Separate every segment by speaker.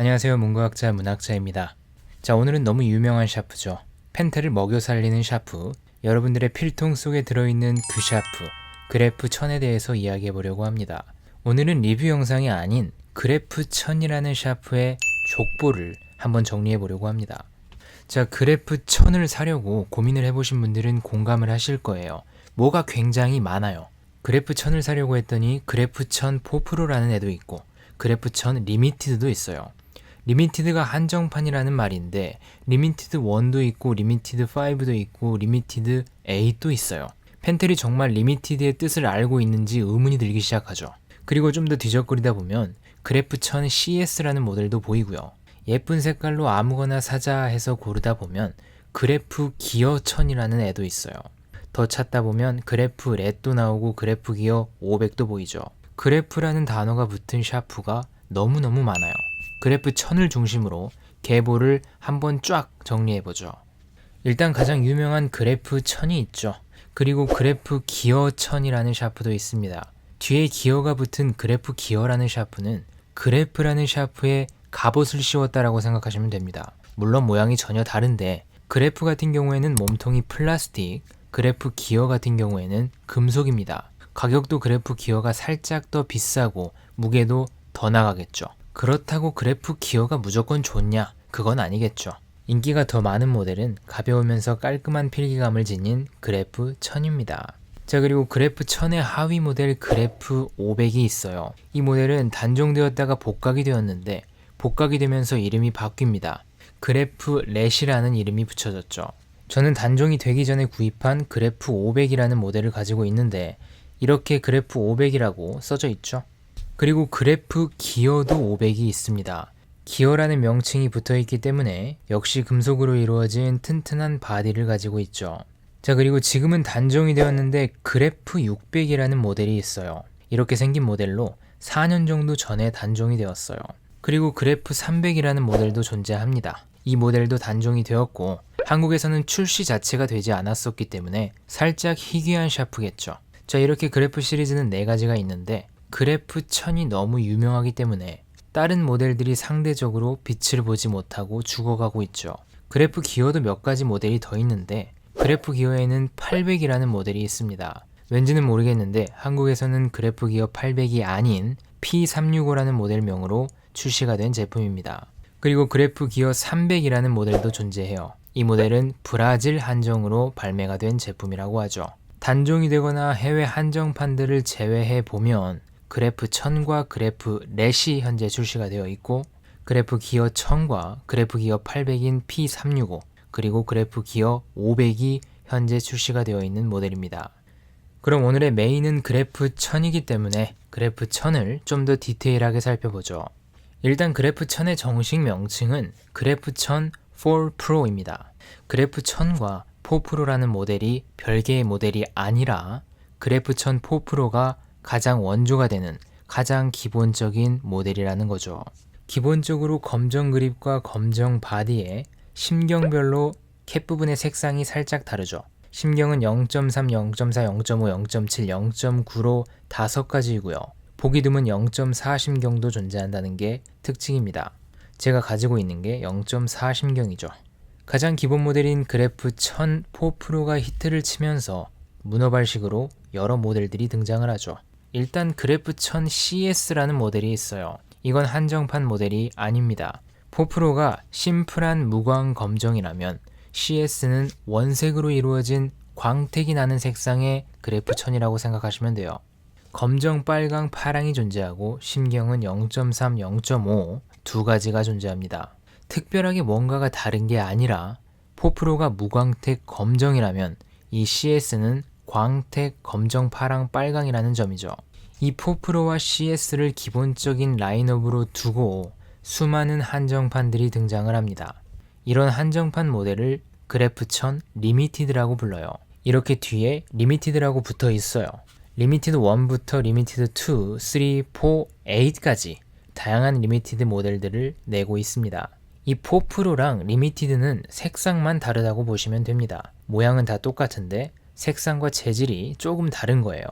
Speaker 1: 안녕하세요. 문과학자 문학자입니다. 자, 오늘은 너무 유명한 샤프죠. 펜트를 먹여 살리는 샤프. 여러분들의 필통 속에 들어있는 그 샤프, 그래프 1000에 대해서 이야기해 보려고 합니다. 오늘은 리뷰 영상이 아닌 그래프 1000이라는 샤프의 족보를 한번 정리해 보려고 합니다. 자, 그래프 1000을 사려고 고민을 해보신 분들은 공감을 하실 거예요. 뭐가 굉장히 많아요. 그래프 1000을 사려고 했더니 그래프 1000 4프로라는 애도 있고 그래프 1000 리미티드도 있어요. 리미티드가 한정판이라는 말인데 리미티드 1도 있고 리미티드 5도 있고 리미티드 8도 있어요. 펜텔이 정말 리미티드의 뜻을 알고 있는지 의문이 들기 시작하죠. 그리고 좀 더 뒤적거리다 보면 그래프 1000 CS라는 모델도 보이고요. 예쁜 색깔로 아무거나 사자 해서 고르다 보면 그래프 기어 1000이라는 애도 있어요. 더 찾다 보면 그래프 렛도 나오고 그래프 기어 500도 보이죠. 그래프라는 단어가 붙은 샤프가 너무너무 많아요. 그래프 1000을 중심으로 계보를 한번 쫙 정리해보죠. 일단 가장 유명한 그래프 1000이 있죠. 그리고 그래프 기어 1000이라는 샤프도 있습니다. 뒤에 기어가 붙은 그래프 기어라는 샤프는 그래프라는 샤프에 갑옷을 씌웠다라고 생각하시면 됩니다. 물론 모양이 전혀 다른데 그래프 같은 경우에는 몸통이 플라스틱, 그래프 기어 같은 경우에는 금속입니다. 가격도 그래프 기어가 살짝 더 비싸고 무게도 더 나가겠죠. 그렇다고 그래프 기어가 무조건 좋냐? 그건 아니겠죠. 인기가 더 많은 모델은 가벼우면서 깔끔한 필기감을 지닌 그래프 1000입니다. 자, 그리고 그래프 1000의 하위 모델 그래프 500이 있어요. 이 모델은 단종되었다가 복각이 되었는데 복각이 되면서 이름이 바뀝니다. 그래프 렛이라는 이름이 붙여졌죠. 저는 단종이 되기 전에 구입한 그래프 500이라는 모델을 가지고 있는데 이렇게 그래프 500이라고 써져 있죠. 그리고 그래프 기어도 500이 있습니다. 기어라는 명칭이 붙어 있기 때문에 역시 금속으로 이루어진 튼튼한 바디를 가지고 있죠. 자, 그리고 지금은 단종이 되었는데 그래프 600이라는 모델이 있어요. 이렇게 생긴 모델로 4년 정도 전에 단종이 되었어요. 그리고 그래프 300이라는 모델도 존재합니다. 이 모델도 단종이 되었고 한국에서는 출시 자체가 되지 않았었기 때문에 살짝 희귀한 샤프겠죠. 자, 이렇게 그래프 시리즈는 4가지가 있는데 그래프 1000이 너무 유명하기 때문에 다른 모델들이 상대적으로 빛을 보지 못하고 죽어가고 있죠. 그래프 기어도 몇 가지 모델이 더 있는데 그래프 기어에는 800이라는 모델이 있습니다. 왠지는 모르겠는데 한국에서는 그래프 기어 800이 아닌 P365라는 모델명으로 출시가 된 제품입니다. 그리고 그래프 기어 300이라는 모델도 존재해요. 이 모델은 브라질 한정으로 발매가 된 제품이라고 하죠. 단종이 되거나 해외 한정판들을 제외해 보면 그래프 1000과 그래프 렛이 현재 출시가 되어 있고 그래프 기어 1000과 그래프 기어 800인 P365 그리고 그래프 기어 500이 현재 출시가 되어 있는 모델입니다. 그럼 오늘의 메인은 그래프 1000이기 때문에 그래프 1000을 좀 더 디테일하게 살펴보죠. 일단 그래프 1000의 정식 명칭은 그래프 1000 4 프로입니다. 그래프 1000과 4 프로라는 모델이 별개의 모델이 아니라 그래프 1000 4 프로가 가장 원조가 되는 가장 기본적인 모델이라는 거죠. 기본적으로 검정 그립과 검정 바디에 심경별로 캡 부분의 색상이 살짝 다르죠. 심경은 0.3, 0.4, 0.5, 0.7, 0.9로 다섯 가지이고요. 보기 드문 0.4 심경도 존재한다는 게 특징입니다. 제가 가지고 있는 게 0.4 심경이죠. 가장 기본 모델인 그래프 1000 4 프로가 히트를 치면서 문어발식으로 여러 모델들이 등장을 하죠. 일단 그래프 1000 CS라는 모델이 있어요. 이건 한정판 모델이 아닙니다. 4프로가 심플한 무광 검정이라면 CS는 원색으로 이루어진 광택이 나는 색상의 그래프 1000이라고 생각하시면 돼요. 검정, 빨강, 파랑이 존재하고 심경은 0.3, 0.5 두 가지가 존재합니다. 특별하게 뭔가가 다른 게 아니라 4프로가 무광택 검정이라면 이 CS는 광택 검정, 파랑, 빨강이라는 점이죠. 이 4프로와 CS를 기본적인 라인업으로 두고 수많은 한정판들이 등장을 합니다. 이런 한정판 모델을 그래프 1000 리미티드라고 불러요. 이렇게 뒤에 리미티드라고 붙어 있어요. 리미티드 1부터 리미티드 2, 3, 4, 8까지 다양한 리미티드 모델들을 내고 있습니다. 이 4프로랑 리미티드는 색상만 다르다고 보시면 됩니다. 모양은 다 똑같은데 색상과 재질이 조금 다른 거예요.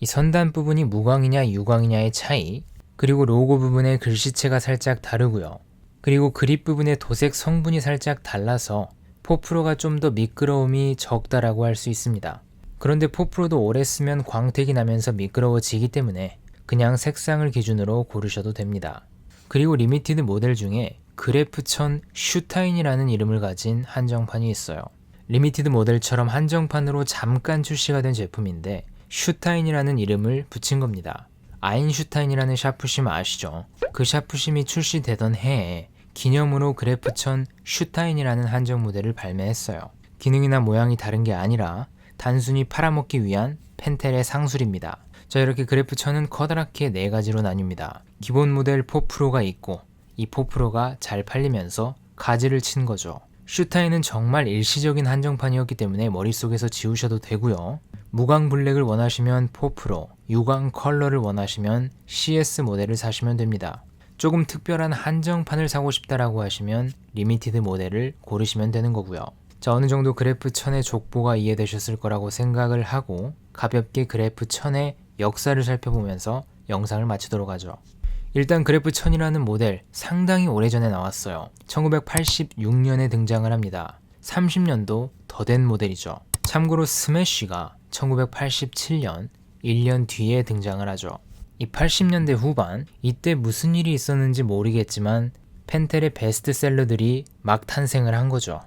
Speaker 1: 이 선단 부분이 무광이냐 유광이냐의 차이, 그리고 로고 부분의 글씨체가 살짝 다르고요. 그리고 그립 부분의 도색 성분이 살짝 달라서 포프로가 좀 더 미끄러움이 적다라고 할 수 있습니다. 그런데 포프로도 오래 쓰면 광택이 나면서 미끄러워지기 때문에 그냥 색상을 기준으로 고르셔도 됩니다. 그리고 리미티드 모델 중에 그래프1000 슈타인이라는 이름을 가진 한정판이 있어요. 리미티드 모델처럼 한정판으로 잠깐 출시가 된 제품인데 슈타인이라는 이름을 붙인 겁니다. 아인슈타인이라는 샤프심 아시죠? 그 샤프심이 출시되던 해에 기념으로 그래프1000 슈타인이라는 한정 모델을 발매했어요. 기능이나 모양이 다른 게 아니라 단순히 팔아먹기 위한 펜텔의 상술입니다. 자 이렇게 그래프 1000은 커다랗게 네 가지로 나뉩니다. 기본 모델 4 프로가 있고 이 4 프로가 잘 팔리면서 가지를 친 거죠. 슈타인은 정말 일시적인 한정판이었기 때문에 머릿속에서 지우셔도 되고요. 무광 블랙을 원하시면 4 프로, 유광 컬러를 원하시면 CS 모델을 사시면 됩니다. 조금 특별한 한정판을 사고 싶다라고 하시면 리미티드 모델을 고르시면 되는 거고요. 자, 어느 정도 그래프 1000의 족보가 이해되셨을 거라고 생각을 하고 가볍게 그래프 1000의 역사를 살펴보면서 영상을 마치도록 하죠. 일단 그래프 1000이라는 모델 상당히 오래전에 나왔어요. 1986년에 등장을 합니다. 30년도 더 된 모델이죠. 참고로 스매쉬가 1987년 1년 뒤에 등장을 하죠. 이 80년대 후반 이때 무슨 일이 있었는지 모르겠지만 펜텔의 베스트셀러들이 막 탄생을 한 거죠.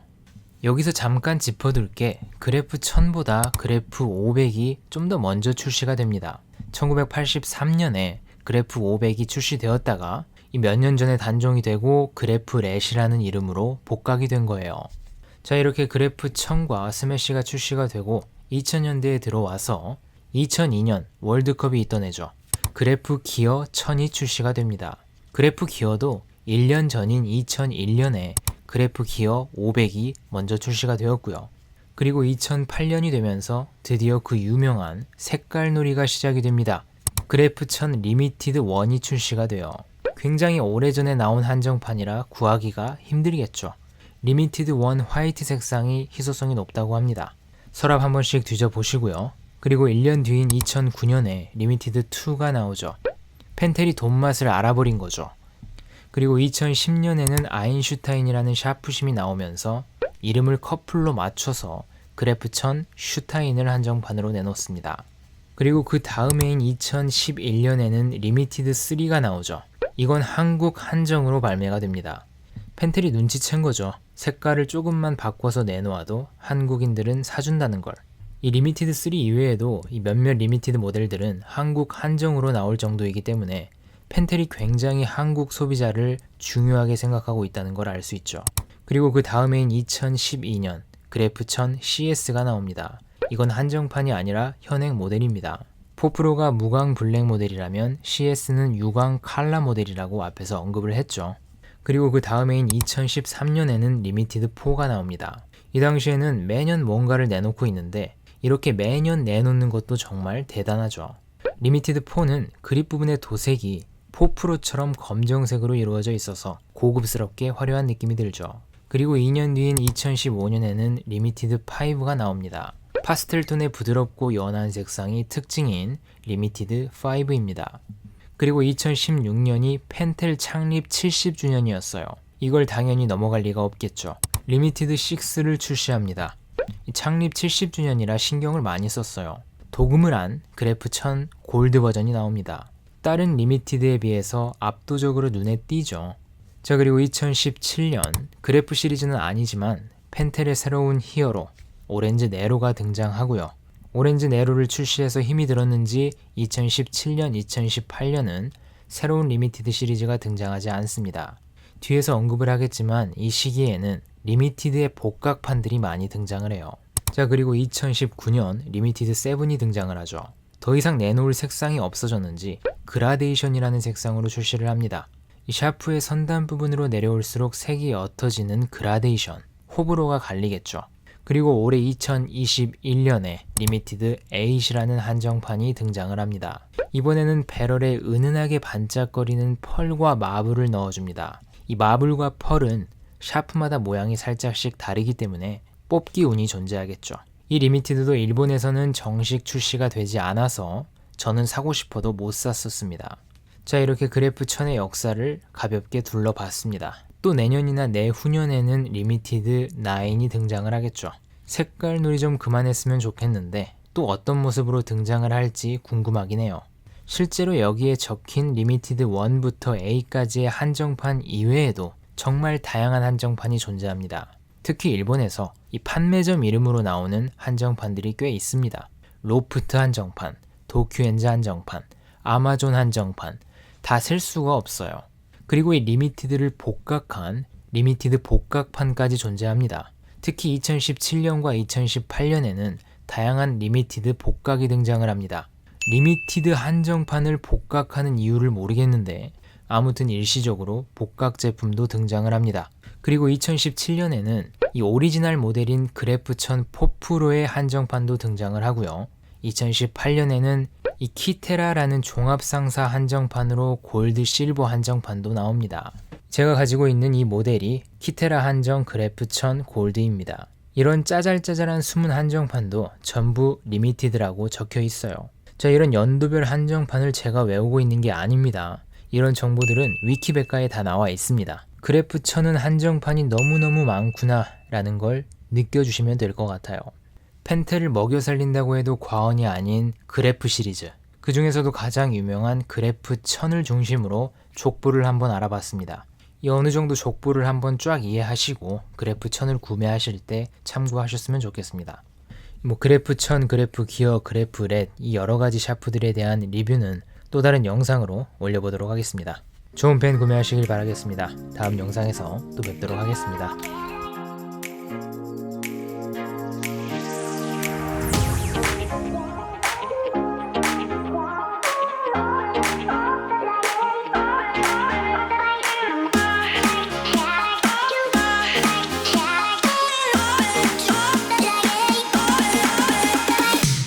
Speaker 1: 여기서 잠깐 짚어둘 게 그래프 1000보다 그래프 500이 좀 더 먼저 출시가 됩니다. 1983년에 그래프 500이 출시되었다가 몇 년 전에 단종이 되고 그래프 렛이라는 이름으로 복각이 된 거예요. 자 이렇게 그래프 1000과 스매시가 출시가 되고 2000년대에 들어와서 2002년 월드컵이 있던 해죠. 그래프 기어 1000이 출시가 됩니다. 그래프 기어도 1년 전인 2001년에 그래프 기어 500이 먼저 출시가 되었고요. 그리고 2008년이 되면서 드디어 그 유명한 색깔 놀이가 시작이 됩니다. 그래프 1000 리미티드 1이 출시가 되어 굉장히 오래전에 나온 한정판이라 구하기가 힘들겠죠. 리미티드 1 화이트 색상이 희소성이 높다고 합니다. 서랍 한 번씩 뒤져보시고요. 그리고 1년 뒤인 2009년에 리미티드 2가 나오죠. 펜텔이 돈맛을 알아버린 거죠. 그리고 2010년에는 아인슈타인이라는 샤프심이 나오면서 이름을 커플로 맞춰서 그래프 1000 슈타인을 한정판으로 내놓습니다. 그리고 그 다음해인 2011년에는 리미티드 3가 나오죠. 이건 한국 한정으로 발매가 됩니다. 펜텔이 눈치챈 거죠. 색깔을 조금만 바꿔서 내놓아도 한국인들은 사준다는 걸. 이 리미티드 3 이외에도 이 몇몇 리미티드 모델들은 한국 한정으로 나올 정도이기 때문에 펜텔이 굉장히 한국 소비자를 중요하게 생각하고 있다는 걸 알 수 있죠. 그리고 그 다음해인 2012년 그래프 1000 CS가 나옵니다. 이건 한정판이 아니라 현행 모델입니다. 포프로가 무광 블랙 모델이라면 CS는 유광 칼라 모델이라고 앞에서 언급을 했죠. 그리고 그 다음해인 2013년에는 리미티드 4가 나옵니다. 이 당시에는 매년 뭔가를 내놓고 있는데 이렇게 매년 내놓는 것도 정말 대단하죠. 리미티드 4는 그립 부분의 도색이 포프로처럼 검정색으로 이루어져 있어서 고급스럽게 화려한 느낌이 들죠. 그리고 2년 뒤인 2015년에는 리미티드 5가 나옵니다. 파스텔 톤의 부드럽고 연한 색상이 특징인 리미티드 5입니다. 그리고 2016년이 펜텔 창립 70주년이었어요. 이걸 당연히 넘어갈 리가 없겠죠. 리미티드 6를 출시합니다. 창립 70주년이라 신경을 많이 썼어요. 도금을 한 그래프 1000 골드 버전이 나옵니다. 다른 리미티드에 비해서 압도적으로 눈에 띄죠. 자 그리고 2017년 그래프 시리즈는 아니지만 펜텔의 새로운 히어로 오렌지 네로가 등장하고요. 오렌지 네로를 출시해서 힘이 들었는지 2017년, 2018년은 새로운 리미티드 시리즈가 등장하지 않습니다. 뒤에서 언급을 하겠지만 이 시기에는 리미티드의 복각판들이 많이 등장을 해요. 자 그리고 2019년 리미티드 7이 등장을 하죠. 더 이상 내놓을 색상이 없어졌는지 그라데이션이라는 색상으로 출시를 합니다. 이 샤프의 선단 부분으로 내려올수록 색이 옅어지는 그라데이션, 호불호가 갈리겠죠. 그리고 올해 2021년에 리미티드 8이라는 한정판이 등장을 합니다. 이번에는 배럴에 은은하게 반짝거리는 펄과 마블을 넣어줍니다. 이 마블과 펄은 샤프마다 모양이 살짝씩 다르기 때문에 뽑기 운이 존재하겠죠. 이 리미티드도 일본에서는 정식 출시가 되지 않아서 저는 사고 싶어도 못 샀었습니다. 자, 이렇게 그래프 천의 역사를 가볍게 둘러봤습니다. 또 내년이나 내후년에는 리미티드 9이 등장을 하겠죠. 색깔 놀이 좀 그만했으면 좋겠는데 또 어떤 모습으로 등장을 할지 궁금하긴 해요. 실제로 여기에 적힌 리미티드 1부터 A까지의 한정판 이외에도 정말 다양한 한정판이 존재합니다. 특히 일본에서 이 판매점 이름으로 나오는 한정판들이 꽤 있습니다. 로프트 한정판, 도큐엔즈 한정판, 아마존 한정판 다 셀 수가 없어요. 그리고 이 리미티드를 복각한 리미티드 복각판까지 존재합니다. 특히 2017년과 2018년에는 다양한 리미티드 복각이 등장을 합니다. 리미티드 한정판을 복각하는 이유를 모르겠는데 아무튼 일시적으로 복각 제품도 등장을 합니다. 그리고 2017년에는 이 오리지널 모델인 그래프천 포프로의 한정판도 등장을 하고요. 2018년에는 이 키테라라는 종합상사 한정판으로 골드 실버 한정판도 나옵니다. 제가 가지고 있는 이 모델이 키테라 한정 그래프천 골드입니다. 이런 짜잘짜잘한 숨은 한정판도 전부 리미티드라고 적혀 있어요. 자, 이런 연도별 한정판을 제가 외우고 있는 게 아닙니다. 이런 정보들은 위키백과에 다 나와 있습니다. 그래프 천은 한정판이 너무너무 많구나 라는 걸 느껴주시면 될 것 같아요. 펜텔을 먹여 살린다고 해도 과언이 아닌 그래프 시리즈. 그 중에서도 가장 유명한 그래프 천을 중심으로 족보를 한번 알아봤습니다. 이 어느 정도 족보를 한번 쫙 이해하시고 그래프 천을 구매하실 때 참고하셨으면 좋겠습니다. 뭐 그래프 천, 그래프 기어, 그래프 렛 이 여러 가지 샤프들에 대한 리뷰는 또 다른 영상으로 올려보도록 하겠습니다. 좋은 펜 구매하시길 바라겠습니다. 다음 영상에서 또 뵙도록 하겠습니다.